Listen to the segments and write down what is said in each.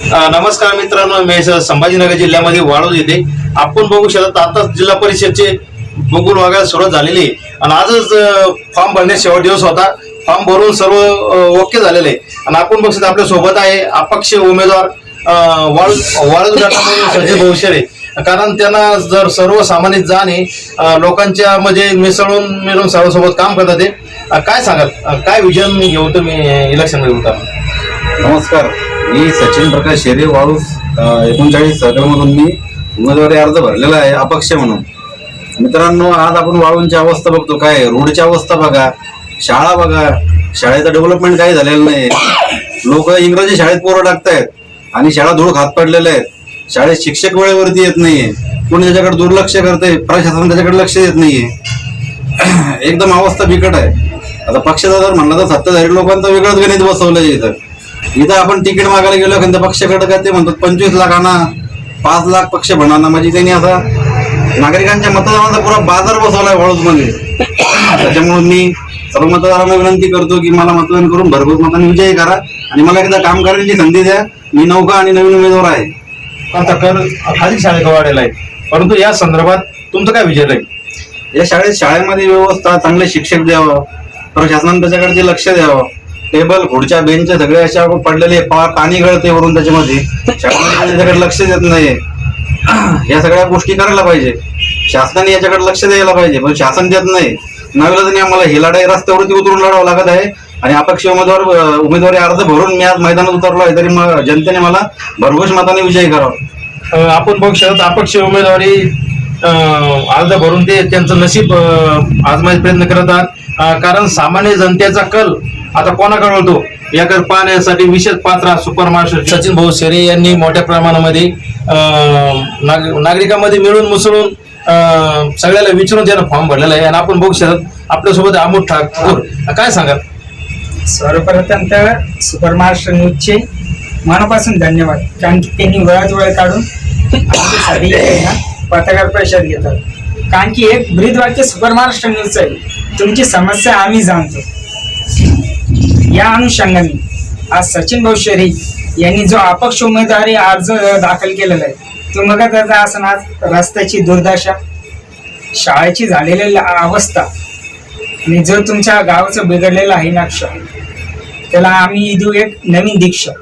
नमस्कार मित्रांनो मी संभाजीनगर जिल्ह्यामध्ये वाळूज येते आपण बघू शकता आता जिल्हा परिषदचे बघून वागायला सुरुवात झालेली आहे. आणि आजच फॉर्म भरण्याचा शेवट दिवस होता. फॉर्म भरून सर्व ओके झालेले आहे. आणि आपण बघू शकता आपल्यासोबत आहे अपक्ष उमेदवार अ, वाळूज वाळूज गटामधून संजय भविष्य कारण त्यांना जर सर्वसामान्य जाणे लोकांच्या म्हणजे मिसळून मिळून सर्वसोबत काम करतात ते. काय सांगाल? काय विजन घेऊ तुम्ही इलेक्शनमध्ये नमस्कार. मी सचिन प्रकाश शेरे वाळूस एकोणचाळीस सर्कलमधून मी उमेदवारी अर्ज भरलेला आहे अपक्ष म्हणून. मित्रांनो आज आपण वाळूंची अवस्था बघतो. काय रोडची अवस्था बघा शाळा बघा. शाळेचं डेव्हलपमेंट काही झालेलं नाही. लोक इंग्रजी शाळेत पोरं टाकतायत आणि शाळा धूळ खात पडलेल्या आहेत शाळेत शिक्षक वेळेवरती येत नाहीये. कोणी त्याच्याकडे दुर्लक्ष करते प्रशासन त्याच्याकडे लक्ष देत नाहीये. एकदम अवस्था बिकट आहे. आता पक्षाचा जर म्हणलं तर सत्ताधारी लोकांचं वेगळंच गणित बसवलंय इथं. इथं आपण तिकीट मागायला गेलो की त्या पक्षाकडे काय ते म्हणतात पंचवीस लाख आणा पाच लाख पक्ष बनाना म्हणजे त्यांनी असा नागरिकांच्या मतदानाचा पुरा बाजार बसवलायमध्ये त्याच्यामुळे मी सर्व मतदारांना विनंती करतो की मला मतदान करून भरघोस मतांनी विजयी करा. आणि मला एकदा काम करण्याची संधी द्या. मी नौका आणि नवीन उमेदवार आहे. आता कर खाली शाळेत वाढलेला आहे परंतु या संदर्भात तुमचं काय विचार आहे? या शाळेत शाळेमध्ये व्यवस्था चांगले शिक्षक द्यावं. प्रशासनाने त्याच्याकडे लक्ष द्यावं. टेबल खुर्च्या बेंच सगळे अशा पडलेले पा- पाणी गळते वरून त्याच्यामध्ये. त्याच्याकडे लक्ष देत नाहीये. या सगळ्या गोष्टी करायला पाहिजे. शासनाने याच्याकडे लक्ष द्यायला पाहिजे. पण शासन देत नाही. नविलाजाने आम्हाला. ही लढाई रस्त्यावरती उतरून लढावं लागत आहे. आणि अपक्ष उमेदवार उमेदवारी अर्ज भरून मी आज मैदानात उतरलो आहे. तरी जनतेने मला भरघोस मताने विजयी करावा. आपण बघू शकतो अपक्ष उमेदवारी अर्ज भरून ते त्यांचं नशीब आजमायचा प्रयत्न करत आहात. कारण सामान्य जनतेचा कल आता कोणाकडे वळतो याकडे पाहण्यासाठी विशेष पात्र सुपर मार्शल सचिन भाऊ शेरे यांनी मोठ्या प्रमाणामध्ये अं, नाग- नागरिकांमध्ये मिळून मिसळून सगळ्याला विचारून त्यानं फॉर्म भरलेला आहे. आणि आपण बघू शकतो आपल्यासोबत अमोल ठाकूर. काय सांगाल? सर्वप्रथम तर सुपरमास्टर न्यूजचे मनापासून धन्यवाद. कारण की त्यांनी वेळात वेळ काढून आमच्यासाठी पत्रकार परिषद घेतात कारण की एक ब्रीद वाक्य सुपरमास्टर न्यूजचं आहे तुमची समस्या आम्ही जाणतो. या अनुषंगाने आज सचिन भाऊ यांनी जो अपक्ष उमेदवारी अर्ज दाखल केलेला आहे तो मग त्याचा असं आज रस्त्याची दुर्दशा शाळेची झालेली अवस्था आणि जो तुमच्या गावाचं बिघडलेलं आहे नक्षा त्याला आम्ही देऊ एक नवीन दीक्षा.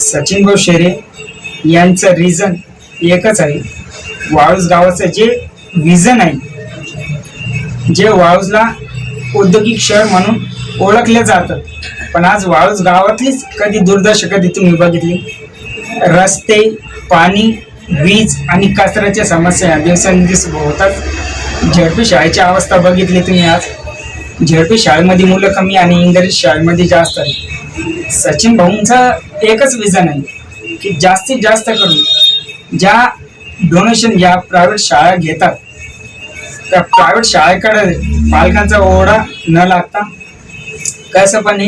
सचिन भाऊ शेरे यांचं रिझन एकच आहे वाळूज गावाचं जे विजन आहे जे वाळूजला औद्योगिक शहर म्हणून ओळखले जातं पण आज वाळूज गावातलीच कधी दुर्दशा कधी तुम्ही बघितली? रस्ते पाणी वीज आणि कचऱ्याच्या समस्या या दिवसेंदिवस होतात. झेडपी शाळेची अवस्था बघितली तुम्ही आज? झेडपी शाळेमध्ये मुलं कमी आणि इंग्रजी शाळेमध्ये जास्त आहे. सचिन भाऊंचा एकच विजन आहे की जास्तीत जास्त करून ज्या डोनेशन या प्रायव्हेट शाळा घेतात त्या प्रायव्हेट शाळेकडे पालकांचा ओढा न लागता कसं पण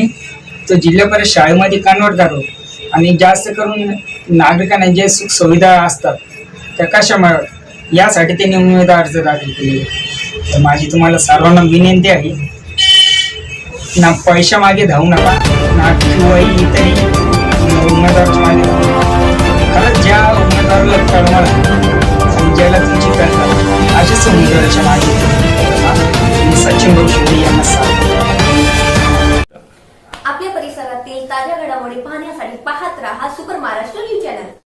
तो जिल्हा परिषद शाळेमध्ये कन्वर्ट करावं आणि जास्त करून नागरिकांना जे सुख सुविधा असतात त्या कशा मिळाव्यात? यासाठी त्यांनी उमेदवार अर्ज दाखल केले तर माझी तुम्हाला सर्वांना विनंती आहे ना पैशा मागे धावू नका ना किंवा इतरही उमेदवाराच्या मागे खरंच ज्या उमेदवाराला कळवणार आणि ज्याला तुमची करतात असेच उमेदवाराच्या मागे. सचिन भाऊ शिंदे यांना